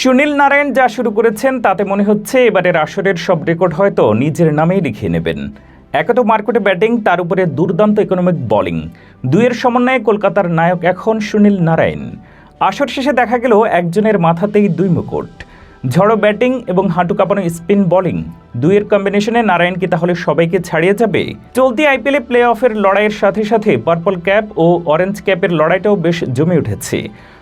সুনীল নারায়ণ যা শুরু করেছেন, তাতে মনে হচ্ছে এবারের আসরের সব রেকর্ড হয়তো নিজের নামেই লিখিয়ে নেবেন। একে তো মার্কেটে ব্যাটিং, তার উপরে দুর্দান্ত ইকোনমিক বোলিং দুইয়ের সমন্বয়ে কলকাতার নায়ক এখন সুনীল নারায়ণ। আসর শেষে দেখা গেল একজনের মাথাতেই দুই মুকুট। ঝড়ো ব্যাটিং এবং হাঁটু কাঁপানো স্পিন বোলিং দুইয়ের কম্বিনেশনে নারায়ণ কি তাহলে সবাইকে ছাড়িয়ে যাবে? চলতি আইপিএলে প্লে অফের লড়াইয়ের সাথে সাথে পার্পল ক্যাপ ও অরেঞ্জ ক্যাপের লড়াইটাও বেশ জমে উঠেছে।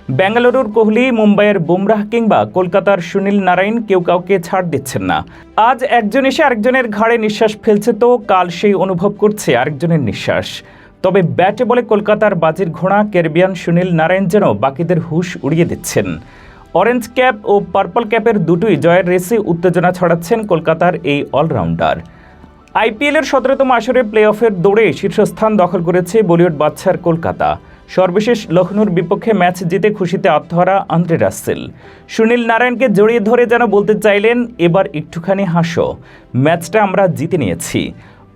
বেঙ্গালুরুর কোহলি, মুম্বাইয়ের বুমরাহ কিংবা কলকাতার সুনীল নারায়ণ কেউ কাউকে ছাড় দিচ্ছেন না। আজ একজন এসে আরেকজনের ঘাড়ে নিঃশ্বাস ফেলছে তো কাল সেই অনুভব করছে আরেকজনের নিঃশ্বাস। তবে ব্যাটে বলে কলকাতার বাজির ঘোড়া ক্যারিবিয়ান সুনীল নারায়ণ যেন বাকিদের হুশ উড়িয়ে দিচ্ছেন। অরেঞ্জ ক্যাপ ও পার্পল ক্যাপের দুটোই জয়ের রেসে উত্তেজনা ছড়াচ্ছেন কলকাতার এই অলরাউন্ডার। আইপিএলের সতেরোতম আসরে প্লে অফের দৌড়ে শীর্ষস্থান দখল করেছে বলিউড বাদশার কলকাতা। সর্বশেষ লখনৌর বিপক্ষে ম্যাচ জিতে খুশিতে আত্মহারা আন্দ্রে রাসেল। সুনীল নারায়ণকে জড়িয়ে ধরে যেন বলতে চাইলেন, এবার একটুখানি হাসো। ম্যাচটা আমরা জিতে নিয়েছি।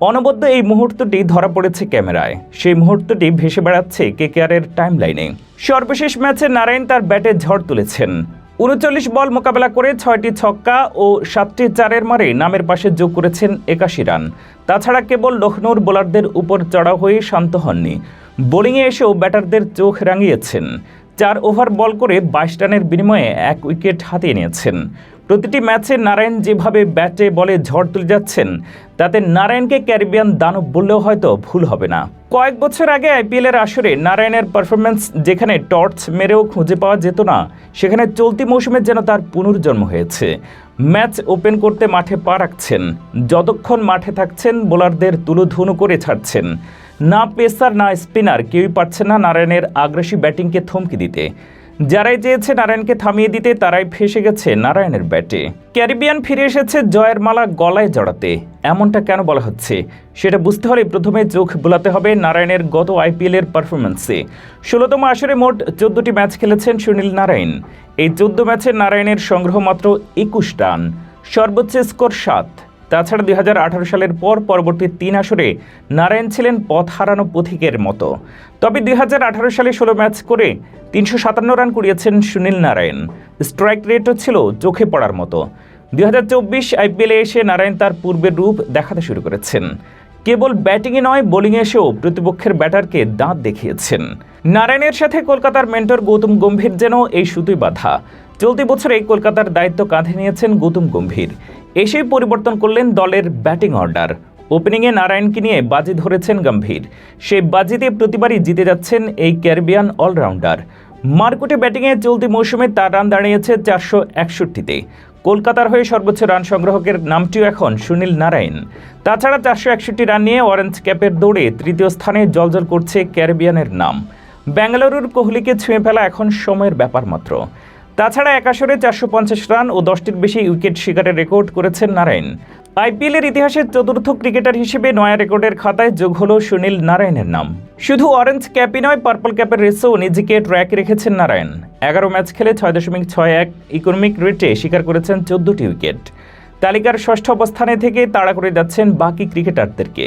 অনবদ্য এই মুহূর্তটি ধরা পড়েছে ক্যামেরায়। সেই মুহূর্তটি ভেসে বেড়াচ্ছে কেকেআরের টাইম লাইনে সর্বশেষ ম্যাচে নারায়ণ তার ব্যাটে ঝড় তুলেছেন। উনচল্লিশ বল মোকাবেলা করে ছয়টি ছক্কা ও সাতটি চারের মারে নামের পাশে যোগ করেছেন একাশি রান। তাছাড়া কেবল লখনৌর বোলারদের উপর চড়া হয়ে শান্ত হননি। বোলিংয়ে এসেও ব্যাটারদের চোখ রাঙিয়েছেন। চার ওভার বল করে বাইশ রানের বিনিময়ে এক উইকেট হাতিয়ে নিয়েছেন। প্রতিটি ম্যাচে নারায়ণ যেভাবে ব্যাটে বলে ঝড় তুলে যাচ্ছেন, তাতে নারায়ণকে ক্যারিবিয়ান দানব বললেও হয়তো ভুল হবে না। কয়েক বছর আগে আইপিএলের আসরে নারায়ণের পারফরমেন্স যেখানে টর্চ মেরেও খুঁজে পাওয়া যেত না, সেখানে চলতি মৌসুমে যেন তার পুনর্জন্ম হয়েছে। ম্যাচ ওপেন করতে মাঠে পা রাখছেন, যতক্ষণ মাঠে থাকছেন বোলারদের তুলোধুনু করে ছাড়ছেন। না পেসার, না স্পিনার, কেউই পারছে না নারায়ণের আগ্রাসী ব্যাটিংকে থমকে দিতে। যারাই চেয়েছে নারায়ণকে থামিয়ে দিতে, তারাই ফেসে গেছে নারায়ণের ব্যাটে। ক্যারিবিয়ান ফিরে এসেছে জয়ের মালা গলায় জড়াতে। এমনটা কেন বলা হচ্ছে? সেটা বুঝতে হলে প্রথমে চোখ বোলাতে হবে নারায়ণের গত আইপিএলের পারফরমেন্সে ষোলোতম আসরে মোট চোদ্দটি ম্যাচ খেলেছেন সুনীল নারায়ণ। এই চোদ্দ ম্যাচে নারায়ণের সংগ্রহ মাত্র একুশ রান। সর্বোচ্চ স্কোর সাত। তাছাড়া দুই হাজার আঠারো সালের পর পরবর্তী তিন আসরে নারায়ণ ছিলেন পথ হারানো পথিকের মতো। তবে দুই সালে ষোলো ম্যাচ করে তিনশো সাতান্ন রান কুড়িয়েছেন সুনীল নারায়ণ। স্ট্রাইক রেটও ছিল চোখে পড়ার মতো। দুই হাজার চব্বিশ আইপিএলে এসে নারায়ণ তার পূর্বের রূপ দেখাতে শুরু করেছেন। কেবল ব্যাটিংয়ে নয় বোলিংয়ে এসেও প্রতিপক্ষের ব্যাটারকে দাঁত দেখিয়েছেন। নারায়ণের সাথে কলকাতার মেন্টর গৌতম গম্ভীর যেন এই সুতোই বাধা। চলতি বছরে কলকাতার দায়িত্ব কাঁধে নিয়েছেন গৌতম গম্ভীর। এসেই পরিবর্তন করলেন দলের ব্যাটিং অর্ডার। ওপেনিংয়ে নারায়ণকে নিয়ে বাজি ধরেছেন গম্ভীর। সেই বাজিতে প্রতিবারই জিতে যাচ্ছেন এই ক্যারিবিয়ান অলরাউন্ডার। মার্কুটে ব্যাটিংয়ে চলতি মৌসুমে তার রান দাঁড়িয়েছে চারশো একষট্টিতে। কলকাতার হয়ে সর্বোচ্চ রান সংগ্রাহকের নামটিও এখন সুনীল নারায়ণ। তাছাড়া চারশো একষট্টি রান নিয়ে অরেঞ্জ ক্যাপের দৌড়ে তৃতীয় স্থানে জলজল করছে ক্যারিবিয়ানের নাম। বেঙ্গালুরুর কোহলিকে ছুঁয়ে ফেলা এখন সময়ের ব্যাপার মাত্র। তাছাড়া এক আসরে চারশো পঞ্চাশ রান ও দশটির বেশি উইকেট শিকারের রেকর্ড করেছেন নারায়ণ। আইপিএলের ইতিহাসে চতুর্থ ক্রিকেটার হিসেবে নয়া রেকর্ডের খাতায় যোগ হল সুনীল নারায়ণের নাম। শুধু অরেঞ্জ ক্যাপই নয়, পার্পল ক্যাপের রেসেও নিজেকে ট্র্যাক রেখেছেন নারায়ণ। এগারো ম্যাচ খেলে ছয় দশমিক ছয় এক ইকোনমিক রেটে শিকার করেছেন চোদ্দটি উইকেট। তালিকার ষষ্ঠ অবস্থানে থেকে তাড়া করে যাচ্ছেন বাকি ক্রিকেটারদেরকে।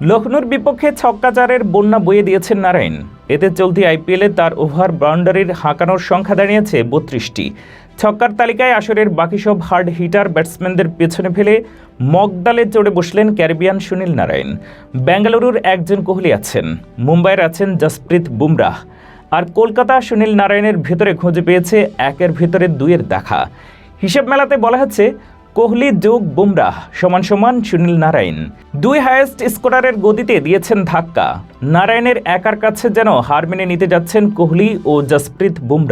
লখনৌর বিপক্ষে ছক্কাচারের বন্যা বয়ে দিয়েছেন নারায়ণ। এতে চলতি আইপিএলে তার ওভার বাউন্ডারির হাঁকানোর সংখ্যা দাঁড়িয়েছে বত্রিশটি। ছক্কার তালিকায় আসরের বাকি সব হার্ড হিটার ব্যাটসম্যানদের পেছনে ফেলে মগডালে চড়ে বসলেন ক্যারিবিয়ান সুনীল নারায়ণ। বেঙ্গালুরুর একজন কোহলি আছেন, মুম্বাইয়ের আছেন জসপ্রীত বুমরাহ। আর কলকাতা সুনীল নারায়ণের ভেতরে খুঁজে পেয়েছে একের ভেতরে দুইয়ের দেখা। হিসেব মেলাতে বলা হচ্ছে কোহলি যোগ বুমরাহ, সমান সমান সুনীল নারায়ণ। দুই হায়েস্ট স্কোরারের গতিতে দিয়েছেন ধাক্কা। নারায়ণের একার কাছে যেন হার মেনে নিতে যাচ্ছেন কোহলি ও জসপ্রীত বুমরাহ।